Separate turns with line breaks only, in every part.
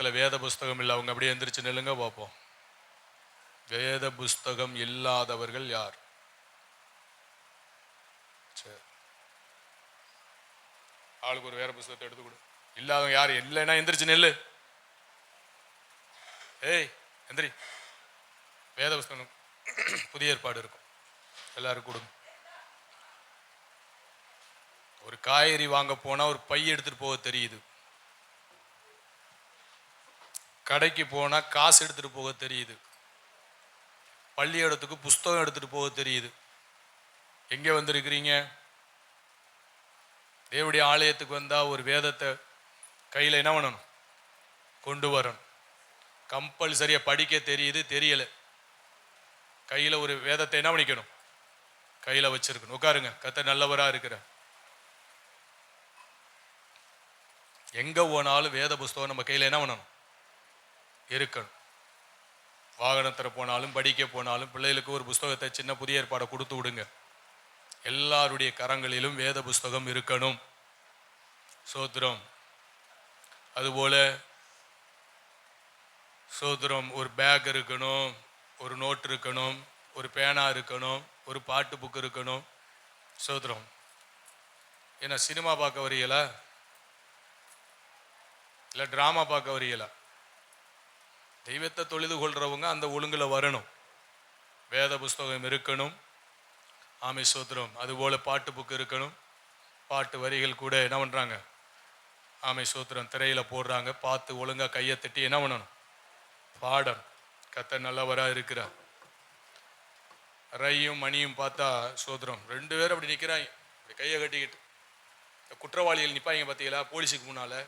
பக்கத்தில் வேத புஸ்தகம் இல்லை அவங்க அப்படியே எந்திரிச்சு நில்லுங்க பார்ப்போம். வேத புஸ்தகம் இல்லாதவர்கள் யார்? சரி. ஆளுக்கு ஒரு வேற புஸ்தகத்தை எடுத்து கொடு. இல்லாதவங்க யார்? இல்லைன்னா எந்திரிச்சு நெல் ஏய் எந்திரி. வேத புஸ்தகம் புதிய ஏற்பாடு இருக்கும். எல்லாரும் கொடுங்க. ஒரு காய்கறி வாங்க போனா ஒரு பை எடுத்துட்டு போக தெரியுது. கடைக்கு போனால் காசு எடுத்துட்டு போக தெரியுது. பள்ளியிடத்துக்கு புஸ்தகம் எடுத்துகிட்டு போக தெரியுது. எங்கே வந்திருக்கிறீங்க? தேவடைய ஆலயத்துக்கு வந்தால் ஒரு வேதத்தை கையில் என்ன பண்ணணும்? கொண்டு வரணும். கம்பல்சரியாக படிக்க தெரியுது தெரியலை. கையில் ஒரு வேதத்தை என்ன பண்ணிக்கணும்? கையில் வச்சுருக்கணும். உட்காருங்க. கத்த நல்லவராக இருக்கிற எங்கே போனாலும் வேத புஸ்தகம் நம்ம கையில் என்ன பண்ணணும்? இருக்கணும். வாகனத்தில் போனாலும் படிக்க போனாலும் பிள்ளைகளுக்கு ஒரு புஸ்தகத்தை சின்ன புதிய ஏற்பாடை கொடுத்து விடுங்க. எல்லாருடைய கரங்களிலும் வேத புஸ்தகம் இருக்கணும். சோத்திரம். அதுபோல் சோத்திரம் ஒரு பேக் இருக்கணும் ஒரு நோட் இருக்கணும் ஒரு பேனா இருக்கணும் ஒரு பாட்டு புக் இருக்கணும். சோத்திரம். ஏன்னா சினிமா பார்க்க வரீங்களா இல்லை ட்ராமா பார்க்க வரீங்களா தெய்வத்தை தொழுது கொள்றவங்க அந்த ஒழுங்கில் வரணும். வேத புஸ்தகம் இருக்கணும். ஆமை சோத்திரம் அதுபோல் பாட்டு புக்கு இருக்கணும். பாட்டு வரிகள் கூட என்ன பண்ணுறாங்க ஆமை சோத்திரம் திரையில் போடுறாங்க. பார்த்து ஒழுங்காக கையை தட்டி என்ன பண்ணணும்? பாடம் கத்த நல்லவராக இருக்கிறார். ரையும் மணியும் பார்த்தா சோத்திரம். ரெண்டு பேரும் அப்படி நிற்கிறாங்க அப்படி கையை கட்டிக்கிட்டு. இந்த குற்றவாளிகள் நிற்பாங்க பார்த்தீங்களா போலீஸுக்கு முன்னால்.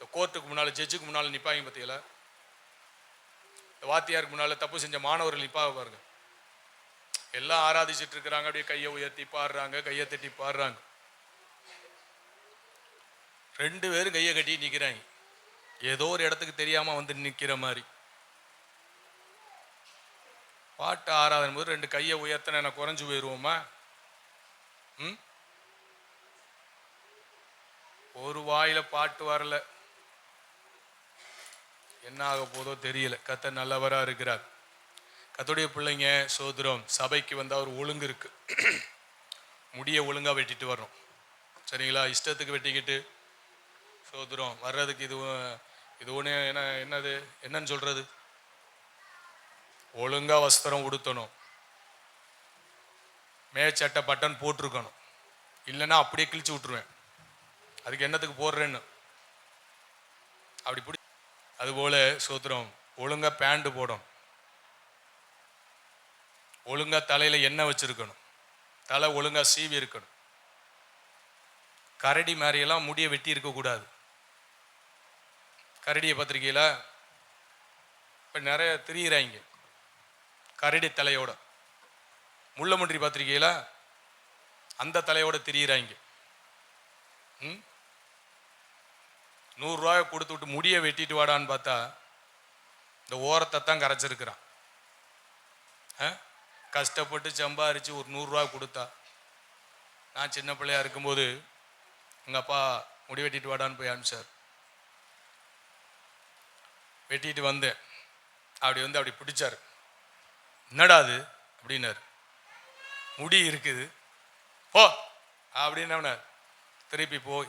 இந்த கோர்ட்டுக்கு முன்னால் ஜட்ஜுக்கு முன்னால் நிற்பாங்க பார்த்தீங்களா இந்த வாத்தியாருக்கு முன்னால் தப்பு செஞ்ச மாணவர்கள் நிற்பாங்க பாருங்க. எல்லாம் ஆராதிச்சிட்டு இருக்கிறாங்க அப்படியே கையை உயர்த்தி பாடுறாங்க கையை தட்டி பாடுறாங்க. ரெண்டு பேரும் கையை கட்டி நிற்கிறாங்க ஏதோ ஒரு இடத்துக்கு தெரியாம வந்து நிற்கிற மாதிரி. பாட்டு ஆராதனை போது ரெண்டு கையை உயர்த்தின என்ன குறைஞ்சு போயிடுவோமா ம்? ஒரு வாயில பாட்டு வரல. என்ன ஆக போதோ தெரியல. கத்த நல்லவரா இருக்கிறார். கத்துடைய பிள்ளைங்க சோதரம் சபைக்கு வந்தா ஒரு ஒழுங்கு இருக்கு. முடிய ஒழுங்கா வெட்டிட்டு வரணும் சரிங்களா? இஷ்டத்துக்கு வெட்டிக்கிட்டு சோதரம் வர்றதுக்கு இது இது ஒன்று என்ன என்னது? என்னன்னு சொல்றது? ஒழுங்கா வஸ்திரம் உடுத்தணும். மேச்சட்டை பட்டன் போட்டிருக்கணும். இல்லைன்னா அப்படியே கிழிச்சு விட்டுருவேன். அதுக்கு என்னத்துக்கு போடுறேன்னு? அப்படி பிடி அதுபோல சோத்திரம் ஒழுங்கா பேண்ட்டு போடணும். ஒழுங்கா தலையில எண்ணெய் வச்சிருக்கணும். தலை ஒழுங்கா சீவி இருக்கணும். கரடி மாதிரியெல்லாம் முடியை வெட்டி இருக்கக்கூடாது கரடியை பத்திரிக்கையில் இப்போ நிறைய திரியிறாங்க. கரடி தலையோட. முள்ளமுன்றி பத்திரிக்கையில் அந்த தலையோட திரியிறாங்க. ம்? நூறுரூவாயை கொடுத்து விட்டு முடியை வெட்டிட்டு வாடான்னு பார்த்தா இந்த ஓரத்தை தான் கரைச்சிருக்கிறான். ஆ? கஷ்டப்பட்டு சம்பாரித்து ஒரு நூறுரூவா கொடுத்தா நான் சின்ன பிள்ளையா இருக்கும்போது எங்கள் அப்பா முடி வெட்டிட்டு வாடான்னு போய் அனுப்பிச்சார். வெட்டிட்டு வந்தேன். அப்படி வந்து அப்படி பிடிச்சார். என்னடா அது? அப்படின்னாரு. முடி இருக்குது. போ! அப்படின்னு திருப்பி போய்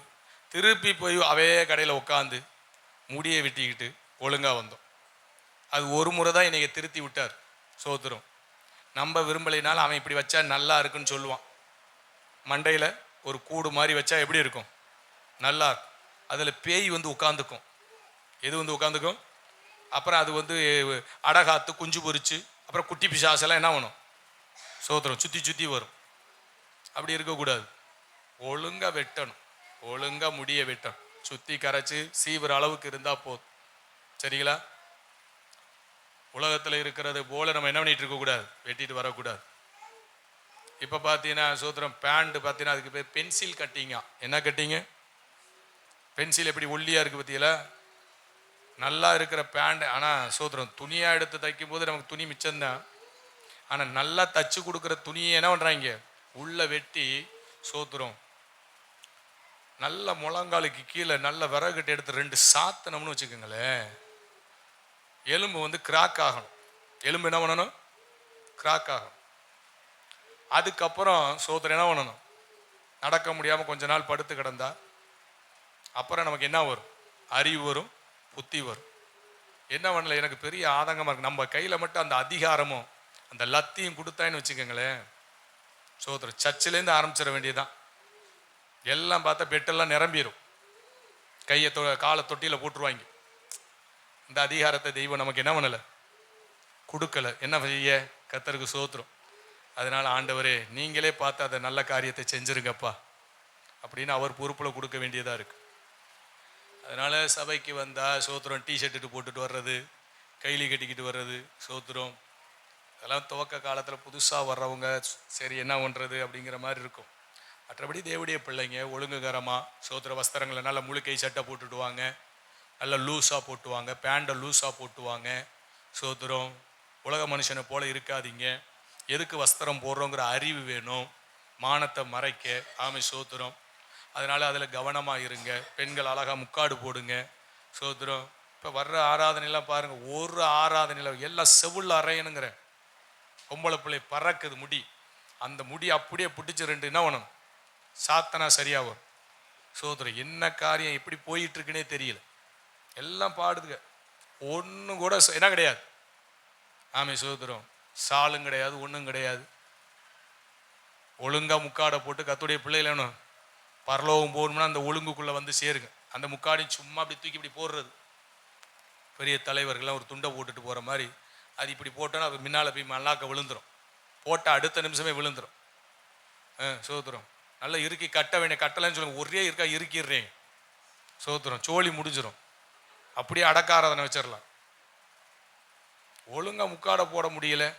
திருப்பி போய் அவே கடையில் உட்காந்து முடியை வெட்டிக்கிட்டு ஒழுங்காக வந்தோம். அது ஒரு முறை தான் இன்றைக்கி திருத்தி விட்டார் சோத்திரம். நம்ம விரும்பலைனாலும் அவன் இப்படி வச்சா நல்லா இருக்குன்னு சொல்லுவான். மண்டையில் ஒரு கூடு மாதிரி வச்சா எப்படி இருக்கும்? நல்லா இருக்கும். அதில் பேய் வந்து உட்காந்துக்கும் எது வந்து உட்காந்துக்கும் அப்புறம் அது வந்து அடகாத்து குஞ்சு பொறிச்சு அப்புறம் குட்டி பிசாசெல்லாம் என்ன பண்ணும்? சோத்திரம். சுற்றி சுற்றி வரும். அப்படி இருக்கக்கூடாது. ஒழுங்காக வெட்டணும். ஒழுங்கா முடிய வெட்டணும் சுத்தி கரைச்சு சீவுற அளவுக்கு இருந்தா போதும். சரிங்களா? உலகத்துல இருக்கிறது போல நம்ம என்ன பண்ணிட்டு இருக்க கூடாது? வெட்டிட்டு வரக்கூடாது இப்ப பாத்தீங்கன்னா சூத்திரம் பேண்ட் பாத்தீங்கன்னா அதுக்கு பேர் பென்சில் கட்டிங்கா என்ன கட்டிங்க பென்சில் எப்படி ஒல்லியா இருக்கு பத்தியில? நல்லா இருக்கிற பேண்ட் ஆனா சூத்திரம் துணியா எடுத்து தைக்கும் போது நமக்கு துணி மிச்சம்தான் ஆனா நல்லா தச்சு கொடுக்குற துணியை என்ன பண்றாங்க? உள்ள வெட்டி சோத்துறோம் நல்ல முழங்காலுக்கு கீழே நல்ல விறகுட்டு எடுத்து ரெண்டு சாத்தனம்னு வச்சுக்கோங்களேன். எலும்பு வந்து கிராக் ஆகணும். எலும்பு என்ன பண்ணணும்? கிராக் ஆகணும். அதுக்கப்புறம் சோதனை என்ன பண்ணணும்? நடக்க முடியாமல் கொஞ்ச நாள் படுத்து கிடந்தா அப்புறம் நமக்கு என்ன வரும்? அறிவு வரும் புத்தி வரும். என்ன பண்ணல? எனக்கு பெரிய ஆதங்கமாக இருக்குது நம்ம கையில் மட்டும் அந்த அதிகாரமும் அந்த லத்தியும் கொடுத்தாயின்னு வச்சுக்கோங்களேன். சோதரம் சர்ச்சிலேருந்து ஆரம்பிச்சிட வேண்டியதுதான். எல்லாம் பார்த்தா பெட்டெல்லாம் நிரம்பிடும் கையை தொ காலை தொட்டியில் போட்டுருவாங்க. இந்த அதிகாரத்தை தெய்வம் நமக்கு என்ன பண்ணலை? கொடுக்கல. என்ன செய்ய? கத்தருக்கு சோத்துரும். அதனால் ஆண்டவரே நீங்களே பார்த்து அதை நல்ல காரியத்தை செஞ்சிருங்கப்பா. அப்படின்னு அவர் பொறுப்பில் கொடுக்க வேண்டியதாக இருக்குது அதனால் சபைக்கு வந்தால் சோத்திரம் டிஷர்ட்டு போட்டுட்டு வர்றது கைலி கட்டிக்கிட்டு வர்றது சோத்திரம். அதெல்லாம் துவக்க காலத்தில் புதுசாக வர்றவங்க சரி என்ன பண்ணுறது அப்படிங்கிற மாதிரி இருக்கும். மற்றபடி தேவடைய பிள்ளைங்க ஒழுங்குகரமாக சோத்திர வஸ்திரங்களை நல்லா முழுக்கை சட்டை போட்டுடுவாங்க. நல்லா லூஸாக போட்டுவாங்க பேண்டை லூஸாக போட்டுவாங்க. சோத்திரம் உலக மனுஷனை போல் இருக்காதீங்க. எதுக்கு வஸ்திரம் போடுறோங்கிற அறிவு வேணும். மானத்தை மறைக்க ஆமை சோத்திரம். அதனால் அதில் கவனமாக இருங்க. பெண்கள் அழகாக முக்காடு போடுங்க. சோத்திரம் இப்போ வர்ற ஆராதனையெல்லாம் பாருங்கள் ஒரு ஆராதனையில் எல்லாம் செவுள்ள அறையணுங்கிற. பொம்பளை பிள்ளை பறக்குது முடி. அந்த முடி அப்படியே பிடிச்சி ரெண்டு என்ன பண்ணணும் சாத்தனா சரியா வரும் சோதரம் என்ன காரியம் எப்படி போயிட்டு இருக்குன்னே தெரியல. எல்லாம் பாடுதுங்க. ஒன்றும் கூட என்ன கிடையாது. ஆமை சோதரம் சாலும் கிடையாது ஒன்றும் கிடையாது. ஒழுங்காக முக்காடை போட்டு கத்துடைய பிள்ளைகளும் பரலோகம் போகணும்னா அந்த ஒழுங்குக்குள்ளே வந்து சேருங்க. அந்த முக்காடையும் சும்மா அப்படி தூக்கி இப்படி போடுறது. பெரிய தலைவர்கள்லாம் ஒரு துண்டை போட்டுட்டு போகிற மாதிரி அது இப்படி போட்டோன்னா அது முன்னால் போய் மல்லாக்க விழுந்துடும் போட்டால் அடுத்த நிமிஷமே விழுந்துடும் ஆ சோதரம் நல்லா இறுக்கி கட்ட வேண்டிய கட்டலைன்னு சொல்லுங்க. ஒரே இருக்கா இறுக்கிடுறேன். சோத்துரும் சோழி முடிஞ்சிடும் அப்படியே அடக்காரதனை வச்சிடலாம். ஒழுங்காக முக்காடை போட முடியல.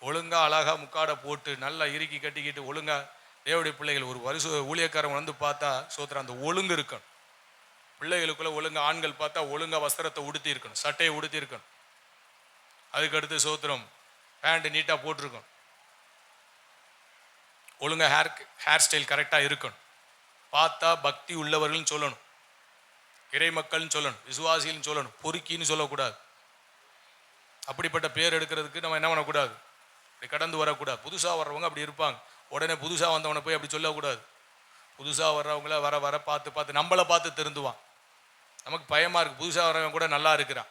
ஒழுங்காக அழகாக முக்காடை போட்டு நல்லா இறுக்கி கட்டிக்கிட்டு ஒழுங்காக தேவடைய பிள்ளைகள் ஒரு வருஷ ஊழியக்காரன் வந்து பார்த்தா சோத்திரம் அந்த ஒழுங்கு இருக்கணும். பிள்ளைகளுக்குள்ளே ஒழுங்காக ஆண்கள் பார்த்தா ஒழுங்காக வஸ்திரத்தை உடுத்தி இருக்கணும் சட்டையை உடுத்தி இருக்கணும். அதுக்கடுத்து சோத்திரம் பேண்ட் நீட்டாக போட்டிருக்கணும். ஒழுங்காக ஹேர் ஹேர் ஸ்டைல் கரெக்டாக இருக்கணும். பார்த்தா பக்தி உள்ளவர்கள்னு சொல்லணும். இறை மக்கள்னு சொல்லணும். விசுவாசிகள்னு சொல்லணும். பொறுக்கின்னு சொல்லக்கூடாது. அப்படிப்பட்ட பேர் எடுக்கிறதுக்கு நம்ம என்ன பண்ணக்கூடாது? இப்படி கடந்து வரக்கூடாது. புதுசாக வர்றவங்க அப்படி இருப்பாங்க. உடனே புதுசாக வந்தவனை போய் அப்படி சொல்லக்கூடாது. புதுசாக வர்றவங்கள வர வர பார்த்து பார்த்து நம்மளை பார்த்து திருந்துவான். நமக்கு பயமாக இருக்குது புதுசாக வர்றவன் கூட நல்லா இருக்கிறான்.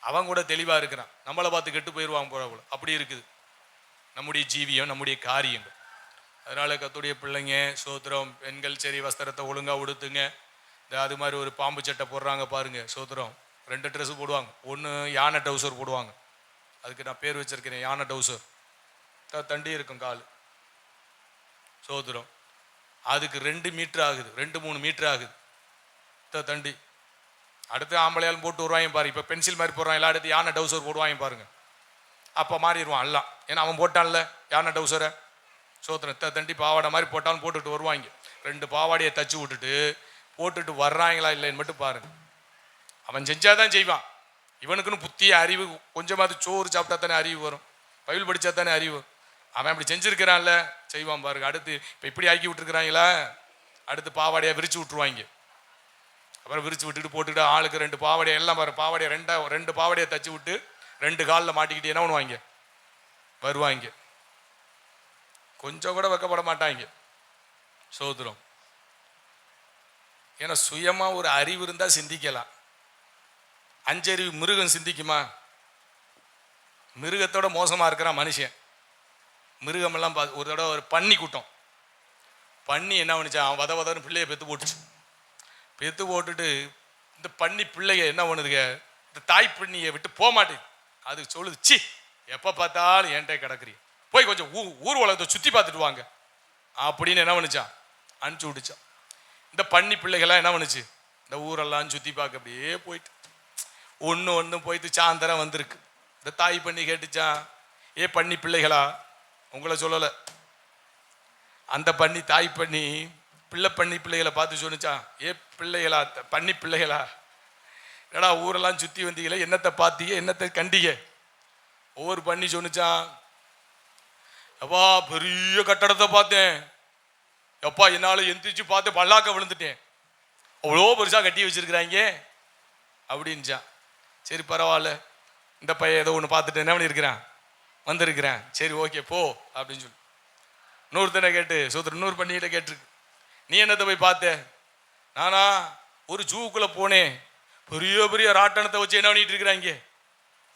அவன் கூட தெளிவாக இருக்கிறான். நம்மளை பார்த்து கெட்டு போயிடுவான் போகிறவங்கள அப்படி இருக்குது. நம்முடைய ஜீவியம் நம்முடைய காரியங்கள். அதனால் கத்துடைய பிள்ளைங்க சோத்திரம் பெண்கள் சரி வஸ்திரத்தை ஒழுங்காக உடுத்துங்க. இந்த அது மாதிரி ஒரு பாம்பு சட்டை போடுறாங்க பாருங்க சோத்திரம். ரெண்டு ட்ரெஸ்ஸு போடுவாங்க. ஒன்று யானை டவுசர் போடுவாங்க. அதுக்கு நான் பேர் வச்சிருக்கிறேன் யானை டவுசர் த- தண்டி இருக்கும் கால். சோத்திரம். அதுக்கு ரெண்டு மீட்ரு ஆகுது. ரெண்டு மூணு மீட்ரு ஆகுது. த- தண்டி. அடுத்து ஆம்பளையாலும் போட்டு வருவாங்க பாரு. இப்போ பென்சில் மாதிரி போடுறான். எல்லா அடுத்து யானை டவுசர் போடுவாங்க பாருங்க. அப்போ மாறிடுவான் எல்லாம். ஏன்னா அவன் போட்டான்ல யானை டவுசரை சோத்திரத்தை தண்டி பாவாடை மாதிரி போட்டாலும் போட்டுட்டு வருவாங்க. ரெண்டு பாவாடையை தச்சு விட்டுட்டு போட்டுட்டு வர்றாங்களா இல்லைன்னு மட்டும் பாருங்க. அவன் செஞ்சாதான் செய்வான். இவனுக்குன்னு புத்திய அறிவு கொஞ்சமாவது சோறு சாப்பிட்டா தானே அறிவு வரும். பயில் படித்தா தானே அறிவு அவன் அப்படி செஞ்சுருக்கிறான்ல. செய்வான் பாருங்க. அடுத்து இப்போ இப்படி ஆக்கி விட்டுருக்குறாங்களா? அடுத்து பாவாடையை விரிச்சு விட்டுருவாங்க. அப்புறம் விரிச்சு விட்டுட்டு போட்டுக்கிட்டு ஆளுக்கு ரெண்டு பாவாடையை எல்லாம் பாரு பாவாடையை ரெண்டா ரெண்டு பாவாடையை தச்சு விட்டு ரெண்டு காலில் மாட்டிக்கிட்டு என்ன பண்ணுவாங்க? வருவாங்க. கொஞ்சம் கூட வைக்கப்பட மாட்டாங்க சோதரம். ஏன்னா சுயமாக ஒரு அறிவு இருந்தால் சிந்திக்கலாம். அஞ்சறிவு மிருகம் சிந்திக்குமா? மிருகத்தோட மோசமாக இருக்கிறான் மனுஷன். மிருகமெல்லாம் பா ஒரு தடவை ஒரு பன்னி கூட்டம். பன்னி என்ன பண்ணுச்சான்? அவன் வத வதன்னு பிள்ளைய பெத்து போட்டுச்சு. பெத்து போட்டுட்டு இந்த பன்னி பிள்ளைய என்ன பண்ணுதுங்க? இந்த தாய் பண்ணியை விட்டு போக மாட்டேங்குது. அது சொல்லுது சி எப்போ பார்த்தாலும் என்கிட்ட கிடக்குறீ போய் கொஞ்சம் ஊ ஊர் உலகத்தை சுற்றி பார்த்துட்டு வாங்க. அப்படின்னு என்ன பண்ணுச்சான்? அனுப்பிச்சு விட்டுச்சான். இந்த பன்னி பிள்ளைகள்லாம் என்ன பண்ணுச்சு? இந்த ஊரெல்லாம் சுற்றி பார்க்க அப்படியே போயிட்டு. ஒன்று ஒன்று போயிட்டு சாயந்தரம் வந்திருக்கு. இந்த தாய் பண்ணி கேட்டுச்சான் ஏ பண்ணி பிள்ளைகளா உங்களை சொல்லலை. அந்த பண்ணி தாய் பண்ணி பிள்ளை பண்ணி பிள்ளைகளை பார்த்து சொன்னிச்சான் ஏ பிள்ளைகளா த- பண்ணி பிள்ளைகளா என்னடா ஊரெல்லாம் சுற்றி வந்தீங்களே என்னத்தை பார்த்தீங்க என்னத்தை கண்டீங்க? ஒவ்வொரு பண்ணி சொன்னிச்சான் எப்பா பெரிய கட்டடத்தை பார்த்தேன். எப்பா என்னால் எந்திரிச்சு பார்த்து பல்லாக்க விழுந்துட்டேன். அவ்வளோ பெருசாக கட்டி வச்சுருக்கிறாங்க. அப்படின்ச்சான் சரி பரவாயில்ல. இந்த பையன் ஏதோ ஒன்று பார்த்துட்டு என்ன பண்ணியிருக்கிறான்? வந்திருக்கிறேன். சரி ஓகே போ அப்படின்னு சொல்லி. இன்னொருத்தனை கேட்டு சோத்திர இன்னொரு பண்ணிக்கிட்ட கேட்டிருக்கு. நீ என்னத்தை போய் பார்த்த? நானா ஒரு ஜூக்குள்ளே போனேன். பெரிய பெரிய ராட்டனத்தை வச்சு என்ன பண்ணிகிட்டு இருக்கிறாங்க?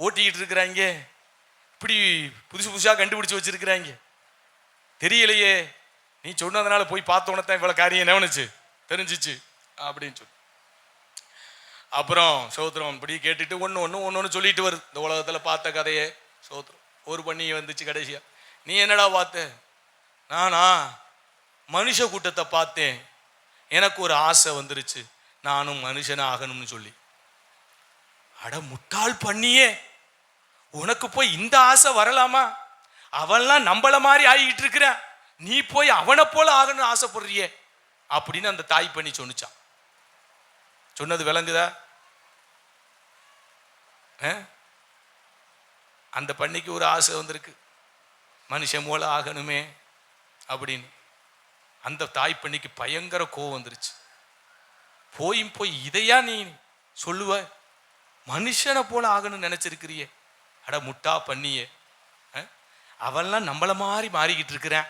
ஓட்டிக்கிட்டு இருக்கிறாங்க. இப்படி புதுசு புதுசாக கண்டுபிடிச்சு வச்சிருக்கிறாங்க. தெரியலையே. நீ சொன்னதுனால போய் பார்த்த தான் இவ்வளோ காரியம் என்னவனுச்சு தெரிஞ்சிச்சு. அப்படின்னு சொல்லி. அப்புறம் சோத்திரம் இப்படி கேட்டுட்டு ஒன்று ஒன்று ஒன்று ஒன்று சொல்லிட்டு வருது. இந்த உலகத்தில் பார்த்த கதையே சோத்திரம். ஒரு பண்ணி வந்துச்சு கடைசியா. நீ என்னடா பார்த்த? நானா? மனுஷ கூட்டத்தை பார்த்தேன். எனக்கு ஒரு ஆசை வந்துருச்சு. நானும் மனுஷனாக ஆகணும்னு சொல்லி. அட முட்டாள் பண்ணியே உனக்கு போய் இந்த ஆசை வரலாமா? அவன்லாம் நம்மள மாதிரி ஆகிட்டு இருக்கிறான் நீ போய் அவனை போல ஆகணும்னு ஆசைப்படுறியே. அப்படின்னு அந்த தாய் பண்ணி சொன்னுச்சான் சொன்னது விளங்குதா? ஆ? அந்த பண்ணிக்கு ஒரு ஆசை வந்திருக்கு. மனுஷன் போல ஆகணுமே அப்படின்னு. அந்த தாய் பண்ணிக்கு பயங்கர கோவம் வந்துருச்சு. போயும் போய் இதையா நீ சொல்லுவ? மனுஷனை போல ஆகணும்னு நினைச்சிருக்கிறியே. அட முட்டா பண்ணியே. ஆ? நம்மளை மாதிரி மாறிக்கிட்டு இருக்கிறான்.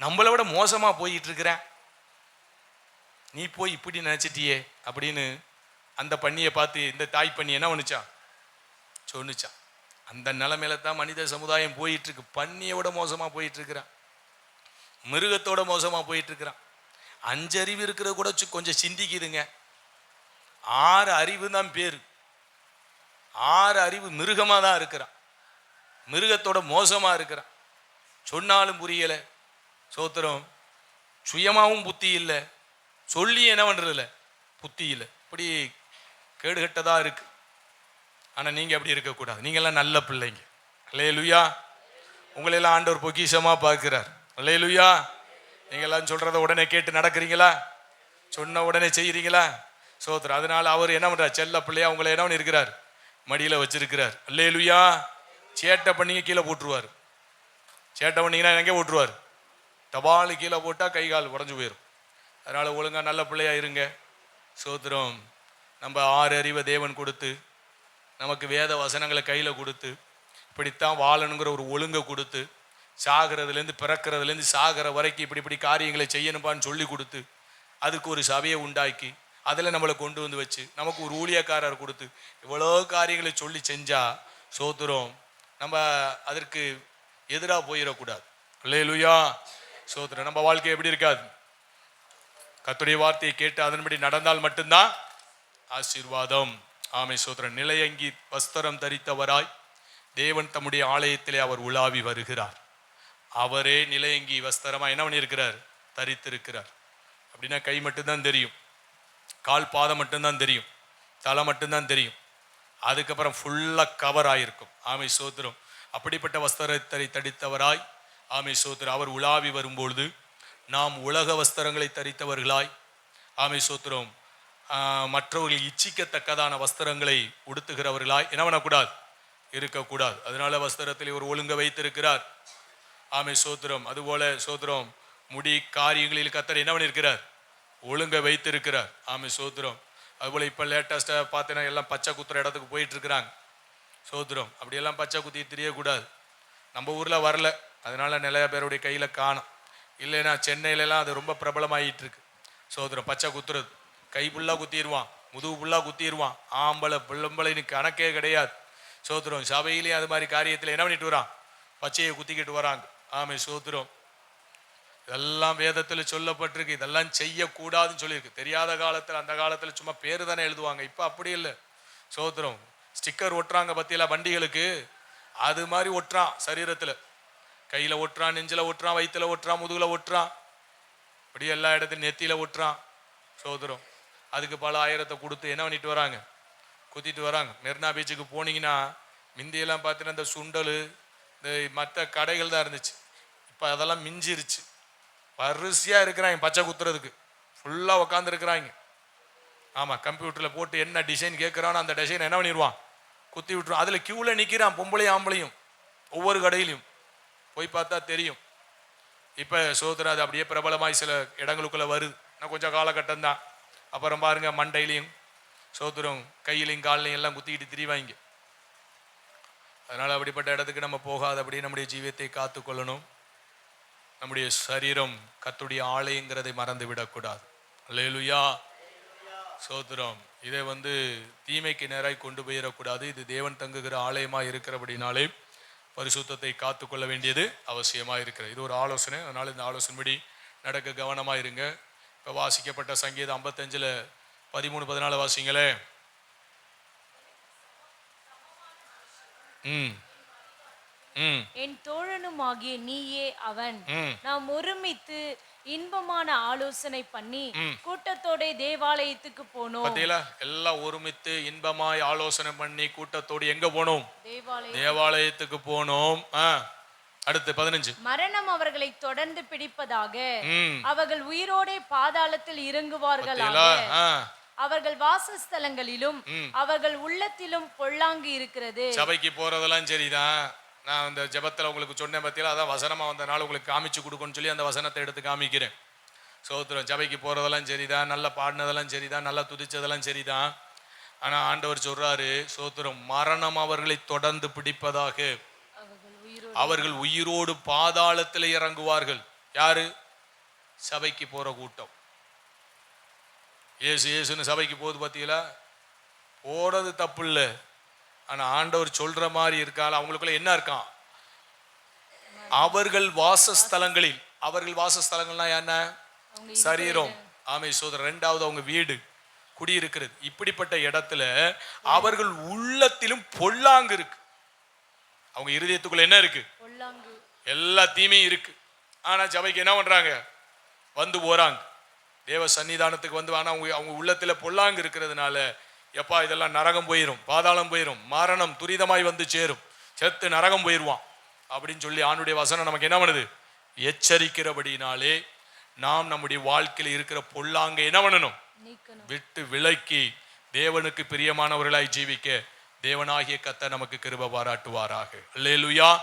நம்மளை விட மோசமாக போய்கிட்டு இருக்கிறான். நீ போய் இப்படி நினச்சிட்டியே அப்படின்னு அந்த பண்ணியை பார்த்து இந்த தாய் பண்ணி என்ன பண்ணுச்சான் சொன்னுச்சான் அந்த நிலைமையில தான் மனித சமுதாயம் போயிட்டு இருக்கு பண்ணியை விட மோசமாக போயிட்டு இருக்கிறான். மிருகத்தோட மோசமாக போயிட்டு இருக்கிறான். அஞ்சறிவு இருக்கிற கூட கொஞ்சம் சிந்திக்குதுங்க. ஆறு அறிவு தான் பேர். ஆறு அறிவு மிருகமாக தான் இருக்கிறான். மிருகத்தோட மோசமாக இருக்கிறான். சொன்னாலும் புரியலை. சோத்திரம் சுயமாகவும் புத்தி இல்லை. சொல்லி என்ன பண்ணுறதில்ல புத்தி இல்லை. இப்படி கேடுகட்டதாக இருக்குது ஆனால் நீங்கள் அப்படி இருக்கக்கூடாது. நீங்கள்லாம் நல்ல பிள்ளைங்க. அல்லே லுயா உங்களையெல்லாம் ஆண்டவர் பொக்கிஷமாக பார்க்கிறார். அல்லே லுயா நீங்கள்லாம் எல்லாம் உடனே கேட்டு நடக்கிறீங்களா? சொன்ன உடனே செய்கிறீங்களா சோத்திரம் அதனால அவர் என்ன பண்ணுறார் செல்ல பிள்ளையா உங்களை என்ன இருக்கிறார் மடியில் வச்சிருக்கிறார். அல்லே லுயா சேட்டை பண்ணிங்க கீழே போட்டுருவார். சேட்டை பண்ணிங்கன்னா எங்கே போட்டுருவார்? தபால் கீழே போட்டால் கை கால் உடஞ்சு போயிடும் அதனால் ஒழுங்கா நல்ல பிள்ளையா இருங்க. சோத்திரம் நம்ம ஆறு அறிவை தேவன் கொடுத்து நமக்கு வேத வசனங்களை கையில் கொடுத்து இப்படித்தான் வாழணுங்கிற ஒரு ஒழுங்கை கொடுத்து சாகிறதுலேருந்து பிறக்கிறதுலேருந்து சாகிற வரைக்கும் இப்படி இப்படி காரியங்களை செய்யணுப்பான்னு சொல்லி கொடுத்து அதுக்கு ஒரு சபையை உண்டாக்கி அதில் நம்மளை கொண்டு வந்து வச்சு நமக்கு ஒரு ஊழியக்காரர் கொடுத்து இவ்வளோ காரியங்களை சொல்லி செஞ்சா சோத்துறோம். நம்ம அதற்கு எதிராக போயிடக்கூடாது. லுயா சோத்துறோம் நம்ம வாழ்க்கை எப்படி இருக்காது? கத்துடைய வார்த்தையை கேட்டு அதன்படி நடந்தால் மட்டும்தான் ஆசீர்வாதம். ஆமை சோத்திரன் நிலையங்கி வஸ்திரம் தரித்தவராய் தேவன் தம்முடைய ஆலயத்திலே அவர் உலாவி வருகிறார். அவரே நிலையங்கி வஸ்திரமா என்ன பண்ணியிருக்கிறார்? தரித்திருக்கிறார். அப்படின்னா கை மட்டும்தான் தெரியும். கால் பாதம் மட்டும்தான் தெரியும் தலை மட்டும்தான் தெரியும். அதுக்கப்புறம் ஃபுல்லாக கவர் ஆகிருக்கும் ஆமை சோத்திரம். அப்படிப்பட்ட வஸ்திரத்தை தடித்தவராய் ஆமை சோத்திரம். அவர் உலாவி வரும்பொழுது நாம் உலக வஸ்திரங்களை தரித்தவர்களாய் ஆமை சோத்திரம் மற்றவர்கள் இச்சிக்கத்தக்கதான வஸ்திரங்களை உடுத்துகிறவர்களாய் என்ன பண்ணக்கூடாது? இருக்கக்கூடாது. அதனால வஸ்திரத்தில் ஒரு ஒழுங்க வைத்திருக்கிறார். ஆமை சோத்திரம். அதுபோல சோத்திரம் முடி காரியங்களில் கத்தர் என்ன பண்ணியிருக்கிறார்? ஒழுங்க வைத்திருக்கிறார். ஆமை சோத்திரம் அதுபோல் இப்போ லேட்டஸ்ட்டாக பார்த்தீங்கன்னா எல்லாம் பச்சை குத்துற இடத்துக்கு போயிட்டுருக்குறாங்க. சோத்திரம் அப்படியெல்லாம் பச்சை குத்தி தெரியக்கூடாது. நம்ம ஊரில் வரல. அதனால் நிறைய பேருடைய கையில் காணும். இல்லைன்னா சென்னையிலலாம் அது ரொம்ப பிரபலமாகிட்டு இருக்கு சோதரம் பச்சை குத்துறது. கை ஃபுல்லாக குத்திடுவான் முதுகு ஃபுல்லாக குத்திடுவான் ஆம்பளை பிள்ளம்பளைன்னு கணக்கே கிடையாது. சோத்திரம் சபையிலேயும் அது மாதிரி காரியத்தில் என்ன பண்ணிட்டு வரான்? பச்சையை குத்திக்கிட்டு வராங்க. ஆமை சோத்திரம் இதெல்லாம் வேதத்தில் சொல்லப்பட்டிருக்கு. இதெல்லாம் செய்யக்கூடாதுன்னு சொல்லியிருக்கு. தெரியாத காலத்தில் அந்த காலத்தில் சும்மா பேர் தானே எழுதுவாங்க. இப்போ அப்படி இல்லை. சோத்திரம் ஸ்டிக்கர் ஒட்டுறாங்க பற்றியெல்லாம் வண்டிகளுக்கு? அது மாதிரி ஒட்டுறான் சரீரத்தில். கையில் ஒட்டுறான் நெஞ்சில் ஒட்டுறான் வயிற்றுல ஒட்டுறான் முதுகில் ஒட்டுறான். இப்படி எல்லா இடத்துலையும் நெத்தியில் ஒட்டுறான் சோதரம் அதுக்கு பல ஆயிரத்தை கொடுத்து என்ன பண்ணிட்டு வராங்க? குத்திட்டு வராங்க. மெரினா பீச்சுக்கு போனீங்கன்னா மிந்தியெல்லாம் பார்த்தீங்கன்னா இந்த சுண்டல் இந்த மற்ற கடைகள் தான் இருந்துச்சு. இப்போ அதெல்லாம் மிஞ்சிருச்சு. வரிசையாக இருக்கிறாங்க பச்சை குத்துறதுக்கு. ஃபுல்லாக உக்காந்துருக்குறாங்க. ஆமாம் கம்ப்யூட்டரில் போட்டு என்ன டிசைன் கேட்குறானோ அந்த டிசைன் என்ன பண்ணிடுவான் குத்தி விட்டுருவான். அதில் க்யூவில் நிற்கிறான் பொம்பளையும் ஆம்பளையும். ஒவ்வொரு கடையிலையும் போய் பார்த்தா தெரியும். இப்போ சோதனை அது அப்படியே பிரபலமாய் சில இடங்களுக்குள்ள வருது. இன்னும் கொஞ்சம் காலகட்டம் தான் அப்புறம் பாருங்க மண்டையிலையும் சோத்திரம் கையிலையும் கால்லையும் எல்லாம் குத்திக்கிட்டு திரிவாங்க அதனால் அப்படிப்பட்ட இடத்துக்கு நம்ம போகாத அப்படியே நம்முடைய ஜீவியத்தை காத்துக்கொள்ளணும். நம்முடைய சரீரம் கத்துடைய ஆலயங்கிறதை மறந்து விடக்கூடாது அல்லேலுயா. சோத்திரம். இதை வந்து தீமைக்கு நேராய் கொண்டு போயிடக்கூடாது. இது தேவன் தங்குகிற ஆலயமாக இருக்கிறபடினாலே பரிசுத்தத்தை காத்துக்கொள்ள வேண்டியது அவசியமாக இருக்கிறது. இது ஒரு ஆலோசனை. அதனால் இந்த ஆலோசனைபடி நடக்க கவனமாக இருங்க. இப்போ வாசிக்கப்பட்ட சங்கீதம் ஐம்பத்தஞ்சில் பதிமூணு பதினாலு வாசிங்களே. ம்.
என் தோழனுமாகிய நீயே அவன். நாம் ஒருமித்து இன்பமான ஆலோசனை பண்ணி. கூட்டத்தோட தேவாலயத்துக்கு போனோம்.
எல்லாம் ஒருமித்து இன்பமாய் ஆலோசனை பண்ணி கூட்டத்தோடு எங்க போனோம்? தேவாலயத்துக்கு. போனோம். அடுத்து பதினஞ்சு.
மரணம் அவர்களை தொடர்ந்து பிடிப்பதாக அவர்கள் உயிரோடே பாதாளத்தில்
ஆ.
அவர்கள் வாசஸ்தலங்களிலும். அவர்கள் உள்ளத்திலும் பொல்லாங்கு இருக்கிறது.
சபைக்கு போறதெல்லாம் சரிதான். நான் அந்த ஜபத்தில் உங்களுக்கு சொன்னேன் பற்றியில் அதான் வசனமா வந்தனால உங்களுக்கு காமிச்சு கொடுக்கணும்னு சொல்லி அந்த வசனத்தை எடுத்து காமிக்கிறேன். சோத்திரம் சபைக்கு போறதெல்லாம் சரிதான் நல்லா பாடினதெல்லாம் சரிதான் நல்லா துதிச்சதெல்லாம் சரிதான். ஆனால் ஆண்டவர் சொல்றாரு சோத்திரம் மரணம் அவர்களை தொடர்ந்து பிடிப்பதாக.
அவர்கள் உயிரோடு
பாதாளத்தில் இறங்குவார்கள். யாரு? சபைக்கு போகிற கூட்டம். ஏசு ஏசுன்னு சபைக்கு போகுது பார்த்தீங்களா போகிறது தப்பு இல்லை. ஆனா ஆண்டவர் சொல்ற மாதிரி இருக்கால அவங்களுக்குள்ள என்ன இருக்கான்? அவர்கள் வாசஸ்தலங்களில் அவர்கள் வாசஸ்தலங்கள்னா என்ன? சரீரம். ஆமை சோதரர் ரெண்டாவது அவங்க வீடு குடியிருக்கிறது. இப்படிப்பட்ட இடத்துல அவர்கள் உள்ளத்திலும் பொல்லாங்கு இருக்கு. அவங்க இருதயத்துக்குள்ள என்ன இருக்கு? எல்லா தீமையும் இருக்கு. ஆனா சபைக்கு என்ன பண்றாங்க? வந்து போறாங்க. தேவ சன்னிதானத்துக்கு வந்து ஆனா அவங்க அவங்க உள்ளத்துல பொல்லாங்கு இருக்கிறதுனால எப்பா இதெல்லாம் நரகம் போயிரும் பாதாளம் போயிரும் மரணம் துரிதமாய் வந்து சேரும். செத்து நரகம் போயிருவான். அப்படின்னு சொல்லி ஆணுடைய வசனம் நமக்கு என்ன பண்ணுது? எச்சரிக்கிறபடினாலே நாம் நம்முடைய வாழ்க்கையில் இருக்கிற பொல்லாங்க என்ன பண்ணணும்? விட்டு விலக்கி தேவனுக்கு பிரியமானவர்களாய் ஜீவிக்க தேவனாகிய கத்த நமக்கு கிருப பாராட்டுவாராக. அல்லேலுயா.